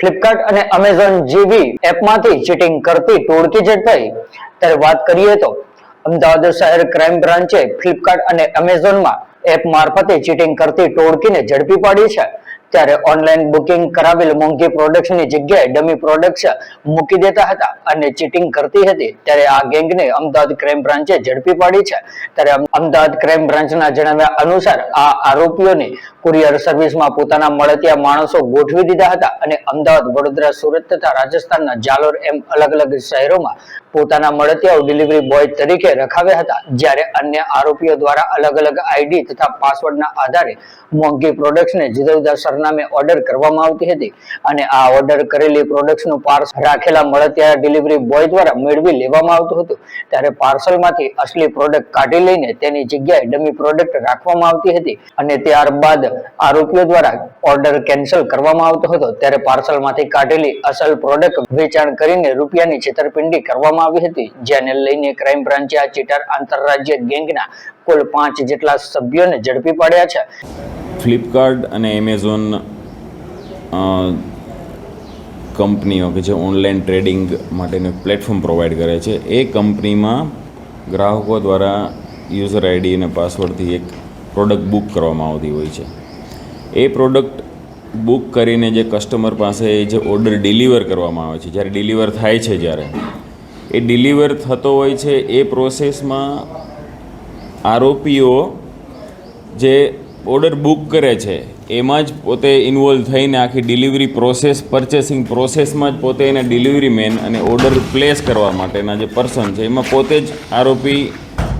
Flipkart અને Amazon જેવી એપમાંથી cheating કરતી ટોળકી ઝડપાઈ ત્યારે વાત કરીએ તો, અમદાવાદ શહેર ક્રાઇમ બ્રાન્ચે ફ્લિપકાર્ટ અને એમેઝોનમાં એપ મારફતે ચીટિંગ કરતી ટોળકીને ઝડપી પાડી છે. ત્યારે ઓનલાઈન બુકિંગ કરાવેલ મોંઘી પ્રોડક્ટ્સની જગ્યાએ ડમી પ્રોડક્ટ્સ મૂકી દેતા હતા અને ચીટિંગ કરતી હતી. ત્યારે આ ગેંગને અમદાવાદ ક્રાઇમ બ્રાન્ચે ઝડપી પાડી છે. ત્યારે અમદાવાદ ક્રાઇમ બ્રાન્ચના જણાવ્યા અનુસાર આ આરોપીઓને કુરિયર સર્વિસમાં પોતાના મળતિયા માણસો ગોઠવી દીધા હતા અને અમદાવાદ, વડોદરા, સુરત તથા રાજસ્થાનના જાલોર એમ અલગ અલગ શહેરોમાં પોતાના મળતિયાઓ ડિલિવરી બોય તરીકે રખાવ્યા હતા, જ્યારે અન્ય આરોપીઓ દ્વારા અલગ અલગ આઈડી તથા પાસવર્ડના આધારે મોંઘી પ્રોડક્ટ્સને જુદા જુદા સરનામે ઓર્ડર કરવામાં આવતી હતી અને આ ઓર્ડર કરેલી પ્રોડક્ટ્સનું પાર્સલ રાખેલા મળતિયા ડિલિવરી બોય દ્વારા મેળવી લેવામાં આવતું હતું. ત્યારે પાર્સલમાંથી અસલી પ્રોડક્ટ કાઢી લઈને તેની જગ્યાએ ડમી પ્રોડક્ટ રાખવામાં આવતી હતી અને ત્યારબાદ આરોપીઓ દ્વારા ઓર્ડર કેન્સલ કરવામાં આવતો હતો, ત્યારે પાર્સલમાંથી કાઢેલી અસલ પ્રોડક્ટ વેચાણ કરીને રૂપિયાની છેતરપિંડી કરવામાં આવી હતી, જેને લઈને ક્રાઇમ બ્રાન્ચે આ ચીટર આંતરરાજ્ય ગેંગના કુલ પાંચ જેટલા સભ્યોને ઝડપી પાડ્યા છે. ફ્લિપકાર્ટ અને એમેઝોન કંપનીઓ કે જે ઓનલાઈન ટ્રેડિંગ માટેનું પ્લેટફોર્મ પ્રોવાઈડ કરે છે, એ કંપનીમાં ગ્રાહકો દ્વારા યુઝર આઈડી અને પાસવર્ડથી એક પ્રોડક્ટ બુક કરવામાં આવતી હોય છે. એ પ્રોડક્ટ બુક કરીને જે કસ્ટમર પાસે જે ઓર્ડર ડિલિવર કરવામાં આવે છે, જ્યારે ડિલિવર થાય છે જ્યારે, એ ડિલિવર થતો હોય છે, એ પ્રોસેસમાં આરોપીઓ જે ઓર્ડર બુક કરે છે, એમાં જ પોતે ઇન્વોલ્વ થઈને આખી ડિલિવરી પ્રોસેસ, પરચેસિંગ પ્રોસેસમાં જ પોતે એને ડિલિવરી મેન અને ઓર્ડર પ્લેસ કરવા માટેના જે પર્સન છે, એમાં પોતે જ આરોપી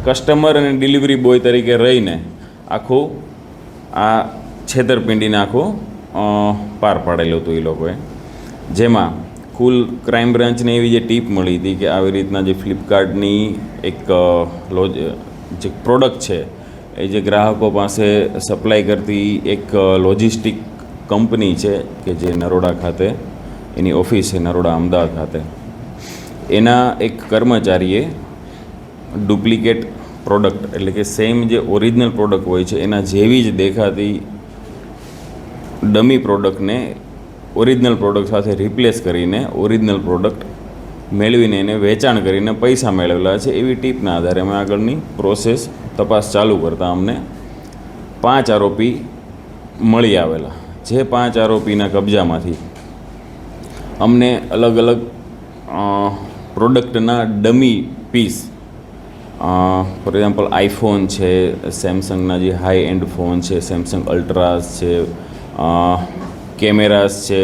કસ્ટમર અને ડિલિવરી બોય તરીકે રહીને આખું આ છેતરપિંડીને આખું પાર પાડેલું હતું એ લોકોએ. જેમાં કુલ ક્રાઇમ બ્રાન્ચને એવી જે ટીપ મળી હતી કે આવી રીતના જે ફ્લિપકાર્ટની એક લોજ, જે પ્રોડક્ટ છે, એ જે ગ્રાહકો પાસે સપ્લાય કરતી એક લોજિસ્ટિક કંપની છે કે જે નરોડા ખાતે, એની ઓફિસ છે નરોડા અમદાવાદ ખાતે. એના એક કર્મચારીએ ડુપ્લિકેટ પ્રોડક્ટ એટલે કે સેમ જે ઓરિજિનલ પ્રોડક્ટ હોય છે, એના જેવી જ દેખાતી ડમી પ્રોડક્ટને ઓરિજિનલ પ્રોડક્ટ સાથે રિપ્લેસ કરીને ઓરિજિનલ પ્રોડક્ટ મેળવીને એને વેચાણ કરીને પૈસા મેળવેલા છે. એવી ટીપના આધારે અમે આગળની પ્રોસેસ તપાસ ચાલુ કરતાં અમને પાંચ આરોપી મળી આવેલા. જે પાંચ આરોપીના કબજામાંથી અમને અલગ અલગ પ્રોડક્ટના dummy piece for example iPhone છે સેમસંગના જે હાઈ એન્ડ ફોન છે સેમસંગ અલ્ટ્રાસ છે કેમેરાસ છે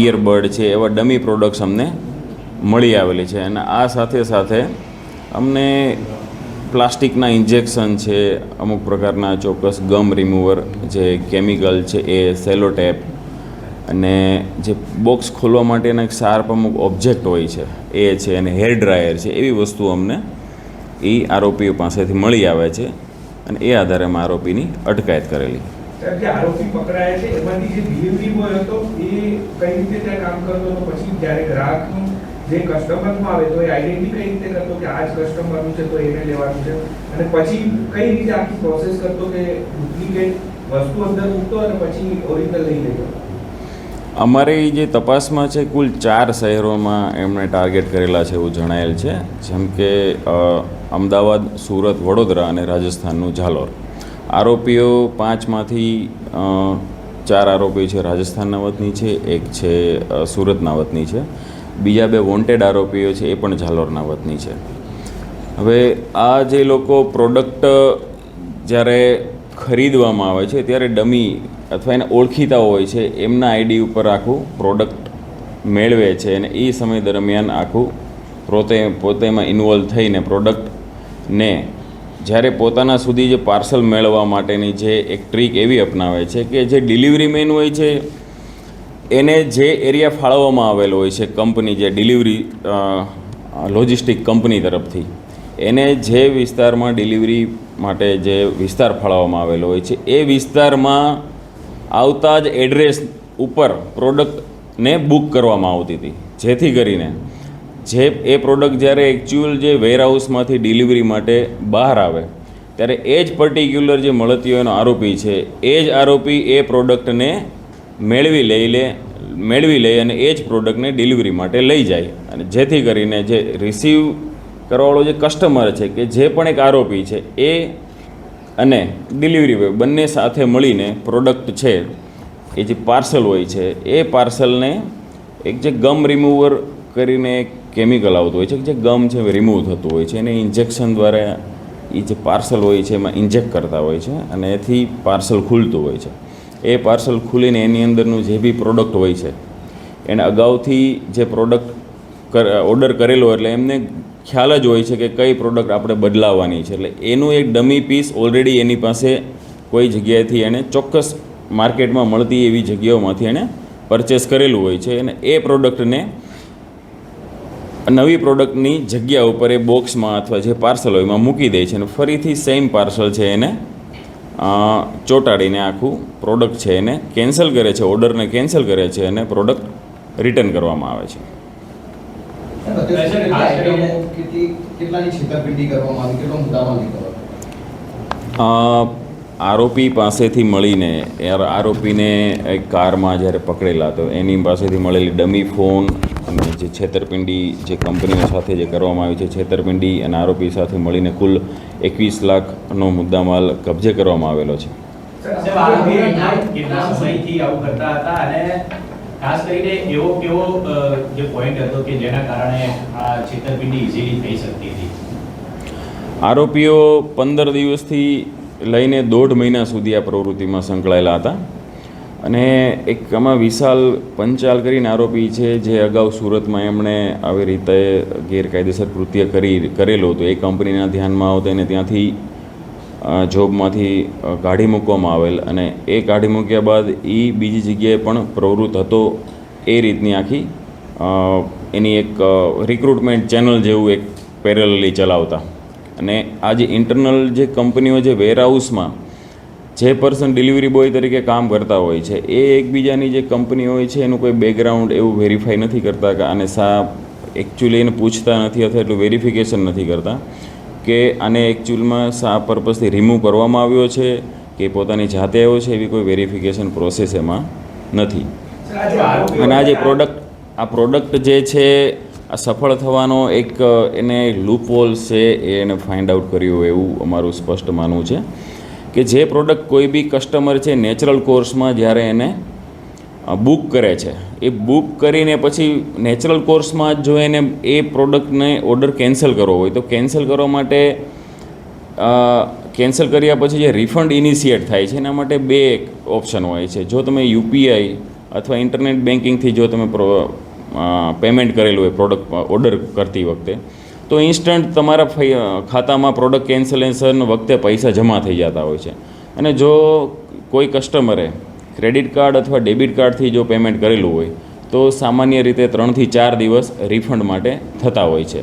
ઇયરબડ છે, એવા ડમી પ્રોડક્ટ્સ અમને મળી આવેલી છે. અને આ સાથે સાથે અમને પ્લાસ્ટિકના ઇન્જેક્શન છે, અમુક પ્રકારના ચોક્કસ ગમ રિમૂવર જે કેમિકલ છે એ સેલો ટેપ અને જે બોક્સ ખોલવા માટેના એક શાર્પ અમુક ઓબ્જેક્ટ હોય છે, એ છે અને હેર ડ્રાયર છે, એવી વસ્તુ અમને એ આરોપીઓ પાસેથી મળી આવે છે અને એ આધારે અમે આરોપીની અટકાયત કરેલી. સાહેબ, જે આરોપી પકડાયા છે એમાંથી જે ડિલિવરી બોય હતો એ કઈ રીતે ત્યાં કામ કરતો હતો પછી જ્યારે ગ્રાહકનું જે કસ્ટમરમાં આવે તો એ આઈડેન્ટિટી કઈ રીતે કરતો કે આ જ કસ્ટમરનું છે તો એને લેવાનું છે. અને પછી કઈ રીતે આખી પ્રોસેસ કરતો કે ડુપ્લિકેટ વસ્તુ અંદર મૂકતો અને પછી ઓરિજિનલ લઈ લેતો? અમારી જે તપાસમાં છે કુલ ચાર શહેરોમાં એમણે ટાર્ગેટ કરેલા છે એવું જણાયેલ છે. જેમ કે અમદાવાદ સુરત વડોદરા અને રાજસ્થાનનું ઝાલોર. આરોપીઓ પાંચમાંથી ચાર આરોપીઓ છે રાજસ્થાનના વતની છે, એક છે સુરતના વતની છે. બીજા બે વોન્ટેડ આરોપીઓ છે એ પણ ઝાલોરના વતની છે. હવે આ જે લોકો પ્રોડક્ટ જ્યારે ખરીદવામાં આવે છે ત્યારે ડમી અથવા એને ઓળખીતા હોય છે, એમના આઈડી ઉપર આખું પ્રોડક્ટ મેળવે છે અને એ સમય દરમિયાન આખું પોતે, પોતેમાં ઇન્વોલ્વ થઈને પ્રોડક્ટને જ્યારે પોતાના સુધી જે પાર્સલ મેળવવા માટેની જે એક ટ્રીક એવી અપનાવે છે કે જે ડિલિવરી મેન હોય છે, એને જે એરિયા ફાળવવામાં આવેલો હોય છે, કંપની જે ડિલિવરી લોજિસ્ટિક કંપની તરફથી, એને જે વિસ્તારમાં ડિલિવરી માટે જે વિસ્તાર ફાળવવામાં આવેલો હોય છે, એ વિસ્તારમાં આવતા જ એડ્રેસ ઉપર પ્રોડક્ટને બુક કરવામાં આવતી હતી. જેથી કરીને જે એ પ્રોડક્ટ જ્યારે એકચ્યુઅલ જે વેરહાઉસમાંથી ડિલિવરી માટે બહાર આવે, ત્યારે એ જ પર્ટિક્યુલર જે મળતીઓનો આરોપી છે, એ જ આરોપી એ પ્રોડક્ટને મેળવી લઈ લે, મેળવી લે અને એ જ પ્રોડક્ટને ડિલિવરી માટે લઈ જાય. અને જેથી કરીને જે રિસીવ કરવાવાળો જે કસ્ટમર છે કે જે પણ એક આરોપી છે, એ અને ડિલિવરી બોય બંને સાથે મળીને પ્રોડક્ટ છે, એ જે પાર્સલ હોય છે, એ પાર્સલને એક જે ગમ રિમૂવર કરીને એક કેમિકલ આવતું હોય છે જે ગમ છે રિમૂવ થતું હોય છે એને ઇન્જેક્શન દ્વારા એ જે પાર્સલ હોય છે એમાં ઇન્જેક્ટ કરતા હોય છે અને એથી પાર્સલ ખુલતું હોય છે. એ પાર્સલ ખુલીને એની અંદરનું જે બી પ્રોડક્ટ હોય છે, એને અગાઉથી જે પ્રોડક્ટ કર ઓર્ડર કરેલો એટલે એમને ખ્યાલ જ હોય છે કે કઈ પ્રોડક્ટ આપણે બદલાવવાની છે. એટલે એનું એક ડમી પીસ ઓલરેડી એની પાસે કોઈ જગ્યાએથી એણે ચોક્કસ માર્કેટમાં મળતી એવી જગ્યાઓમાંથી એણે પરચેસ કરેલું હોય છે અને એ પ્રોડક્ટને નવી પ્રોડક્ટની જગ્યા ઉપર એ બોક્સમાં અથવા જે પાર્સલ હોય એમાં મૂકી દે છે અને ફરીથી સેમ પાર્સલ છે એને ચોંટાડીને આખું પ્રોડક્ટ છે એને કેન્સલ કરે છે ઓર્ડરને કેન્સલ કરે છે અને પ્રોડક્ટ રિટર્ન કરવામાં આવે છે. આરોપી પાસેથી મળીને આરોપીને એક કારમાં જ્યારે પકડેલા તો એની પાસેથી મળેલી ડમી ફોન અને જે છેતરપિંડી જે કંપનીઓ સાથે જે કરવામાં આવી છે છેતરપિંડી અને આરોપી સાથે મળીને કુલ એકવીસ લાખનો મુદ્દામાલ કબજે કરવામાં આવેલો છે. સાહેબ, આરોપી કેટલા સમયથી આવું કરતા હતા અને ખાસ કરીને એવો કેવો જે પોઈન્ટ હતો કે જેના કારણે આ છેતરપિંડી ઇઝીલી થઈ શકતી હતી? આરોપીઓ પંદર દિવસથી લઈને દોઢ મહિના સુધી આ પ્રવૃત્તિમાં સંકળાયેલા હતા. અને એક આમાં વિશાલ પંચાલ કરીને આરોપી છે, જે અગાઉ સુરતમાં એમણે આવી રીતે ગેરકાયદેસર કૃત્ય કરી, કરેલું હતું. એ કંપનીના ધ્યાનમાં આવતો એને ત્યાંથી જોબમાંથી કાઢી મૂકવામાં આવેલ અને એ કાઢી મૂક્યા બાદ એ બીજી જગ્યાએ પણ પ્રવૃત્ત હતો. એ રીતની આખી એની એક રિક્રુટમેન્ટ ચેનલ જેવું એક પેરેલલી ચલાવતા. અને આ જે ઇન્ટરનલ જે કંપનીઓ જે વેરહાઉસમાં જે પર્સન ડિલિવરી બોય તરીકે કામ કરતા હોય છે એ એકબીજાની જે કંપની હોય છે એનું કોઈ બેકગ્રાઉન્ડ એવું વેરીફાઈ નથી કરતા અને સા એકચ્યુઅલી એને પૂછતા નથી અથવા એટલું વેરિફિકેશન નથી કરતા કે આને એકચ્યુઅલમાં સા પર્પઝથી રિમૂવ કરવામાં આવ્યો છે કે પોતાની જાતે આવ્યો છે એવી કોઈ વેરિફિકેશન પ્રોસેસ એમાં નથી. અને આ જે પ્રોડક્ટ આ પ્રોડક્ટ જે છે આ સફળ થવાનો એક એને લૂપહોલ્સ છે એ એને ફાઇન્ડ આઉટ કર્યું હોય એવું અમારું સ્પષ્ટ માનવું છે. કે જે પ્રોડક્ટ કોઈ બી કસ્ટમર છે નેચરલ કોર્સમાં જ્યારે એને બુક કરે છે. એ બુક કરીને પછી નેચરલ કોર્સમાં જ જો એને એ પ્રોડક્ટને ઓર્ડર કેન્સલ કરવો હોય તો કેન્સલ કરવા માટે કેન્સલ કર્યા પછી જે રિફંડ ઇનિશિએટ થાય છે એના માટે બે ઓપ્શન હોય છે. જો તમે યુપીઆઈ અથવા ઇન્ટરનેટ બેન્કિંગથી જો તમે પેમેન્ટ કરેલું હોય પ્રોડક્ટ ઓર્ડર કરતી વખતે તો ઇન્સ્ટન્ટ તમારા ખાતામાં પ્રોડક્ટ કેન્સલેશન વખતે પૈસા જમા થઈ જતા હોય છે. અને જો કોઈ કસ્ટમરે ક્રેડિટ કાર્ડ અથવા ડેબિટ કાર્ડથી જો પેમેન્ટ કરેલું હોય, તો સામાન્ય રીતે ત્રણથી ચાર દિવસ રિફંડ માટે થતા હોય છે.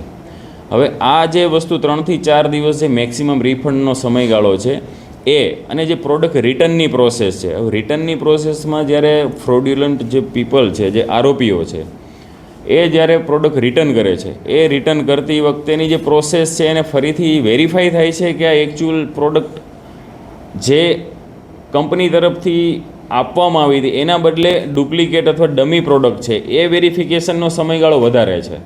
હવે આ જે વસ્તુ ત્રણથી ચાર દિવસ જે મેક્સિમમ રિફંડનો સમયગાળો છે, એ અને જે પ્રોડક્ટ રિટર્નની પ્રોસેસ છે, હવે રિટર્નની પ્રોસેસમાં જ્યારે ફ્રોડ્યુલન્ટ જે પીપલ છે, જે આરોપીઓ છે એ જ્યારે પ્રોડક્ટ રિટર્ન કરે છે, એ રિટર્ન કરતી વખતેની જે પ્રોસેસ છે એને ફરીથી વેરીફાઈ થાય છે કે આ એકચ્યુઅલ પ્રોડક્ટ જે કંપની તરફથી આપવામાં આવી હતી, એના બદલે ડુપ્લિકેટ અથવા ડમી પ્રોડક્ટ છે, એ વેરિફિકેશનનો સમયગાળો વધારે છે.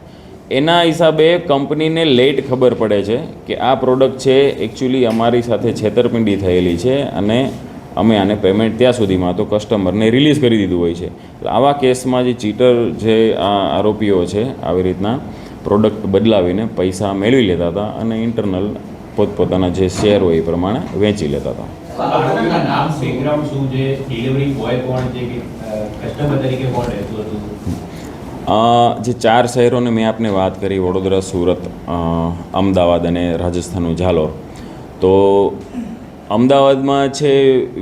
એના હિસાબે કંપનીને લેટ ખબર પડે છે કે આ પ્રોડક્ટ છે એકચ્યુઅલી અમારી સાથે છેતરપિંડી થયેલી છે અને અમે આને પેમેન્ટ ત્યાં સુધીમાં તો કસ્ટમરને રિલીઝ કરી દીધું હોય છે. આવા કેસમાં જે ચીટર જે આ આરોપીઓ છે આવી રીતના પ્રોડક્ટ બદલાવીને પૈસા મેળવી લેતા હતા અને ઇન્ટરનલ પોતપોતાના જે શેર હોય એ પ્રમાણે વેચી લેતા હતા. જે ચાર શહેરોને મેં આપને વાત કરી વડોદરા સુરત અમદાવાદ અને રાજસ્થાનનું ઝાલોર. તો અમદાવાદમાં છે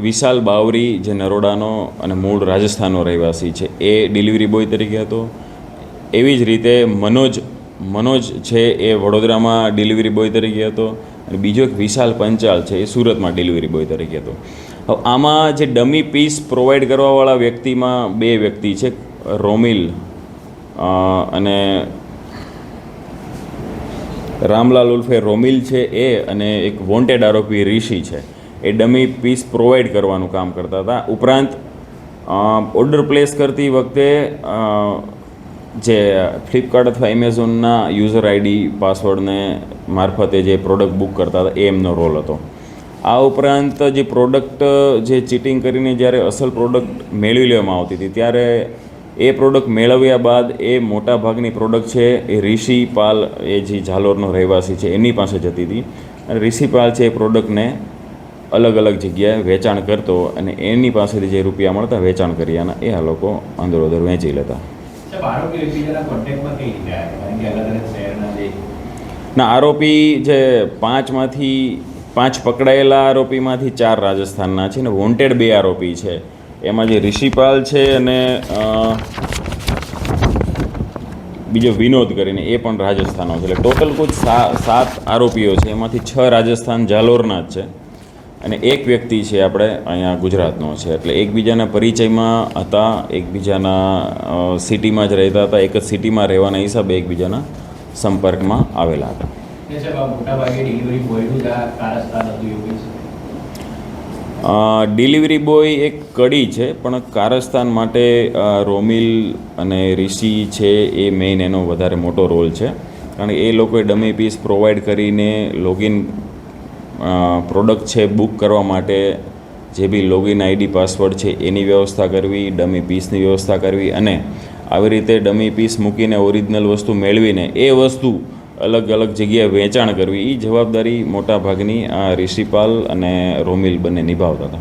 વિશાલ બાવરી, જે નરોડાનો અને મૂળ રાજસ્થાનનો રહેવાસી છે. એ ડિલિવરી બોય તરીકે હતો. એવી જ રીતે મનોજ મનોજ છે એ વડોદરામાં ડિલિવરી બોય તરીકે હતો અને બીજો એક વિશાલ પંચાલ છે એ સુરતમાં ડિલિવરી બોય તરીકે હતો. હવે આમાં જે ડમી પીસ પ્રોવાઈડ કરવાવાળા વ્યક્તિમાં બે વ્યક્તિ છે, રોમિલ અને રામલાલ ઉલ્ફે રોમિલ છે એ અને એક વોન્ટેડ આરોપી રિશી છે. એ ડમી પીસ પ્રોવાઈડ કરવાનું કામ કરતા હતા. ઉપરાંત ઓર્ડર પ્લેસ કરતી વખતે જે ફ્લિપકાર્ટ અથવા એમેઝોનના યુઝર આઈડી પાસવર્ડને મારફતે જે પ્રોડક્ટ બુક કરતા હતા, એ એમનો રોલ હતો. આ ઉપરાંત જે પ્રોડક્ટ જે ચીટિંગ કરીને જ્યારે અસલ પ્રોડક્ટ મેળવી લેવામાં આવતી હતી, ત્યારે એ પ્રોડક્ટ મેળવ્યા બાદ એ મોટા ભાગની પ્રોડક્ટ છે એ ઋષિ પાલ એ જે ઝાલોરનો રહેવાસી છે એની પાસે જતી હતી. અને ઋષિ પાલ છે એ પ્રોડક્ટને અલગ અલગ જગ્યાએ વેચાણ કરતો અને એની પાસેથી જે રૂપિયા મળતા વેચાણ કર્યાના એ આ લોકો અંદરોદર વેચી લેતા. ના આરોપી જે પાંચમાંથી પાંચ પકડાયેલા આરોપીમાંથી ચાર રાજસ્થાનના છે ને વોન્ટેડ બે આરોપી છે. એમાં જે ઋષિપાલ છે અને બીજો વિનોદ કરીને એ પણ રાજસ્થાનનો છે. એટલે ટોટલ કુલ સાત આરોપીઓ છે. એમાંથી છ રાજસ્થાન જાલોરના જ છે. અને એક વ્યક્તિ છે આપણે અહીંયા ગુજરાતનો છે. એટલે એકબીજાના પરિચયમાં હતા, એકબીજાના સિટીમાં જ રહેતા હતા, એક જ સિટીમાં રહેવાના હિસાબે એકબીજાના સંપર્કમાં આવેલા હતા. કે સાહેબ, આ મોટા ભાગે ડિલિવરી બોયનું જ કારસ્તાન હતું એવું ડિલિવરી બોય એક કડી છે, પણ કારસ્તાન માટે રોમિલ અને રિશિ છે એ મેઇન એનો વધારે મોટો રોલ છે. કારણ કે એ લોકોએ ડમી પીસ પ્રોવાઈડ કરીને લોગિન પ્રોડક્ટ છે બુક કરવા માટે, જે બી લોગિન આઈડી પાસવર્ડ છે એની વ્યવસ્થા કરવી ડમી પીસની વ્યવસ્થા કરવી અને આવી રીતે ડમી પીસ મૂકીને ઓરિજિનલ વસ્તુ મેળવીને એ વસ્તુ અલગ અલગ જગ્યાએ વેચાણ કરવી. એ જવાબદારી મોટા ભાગની આ ઋષિપાલ અને રોમિલ બંને નિભાવતા હતા.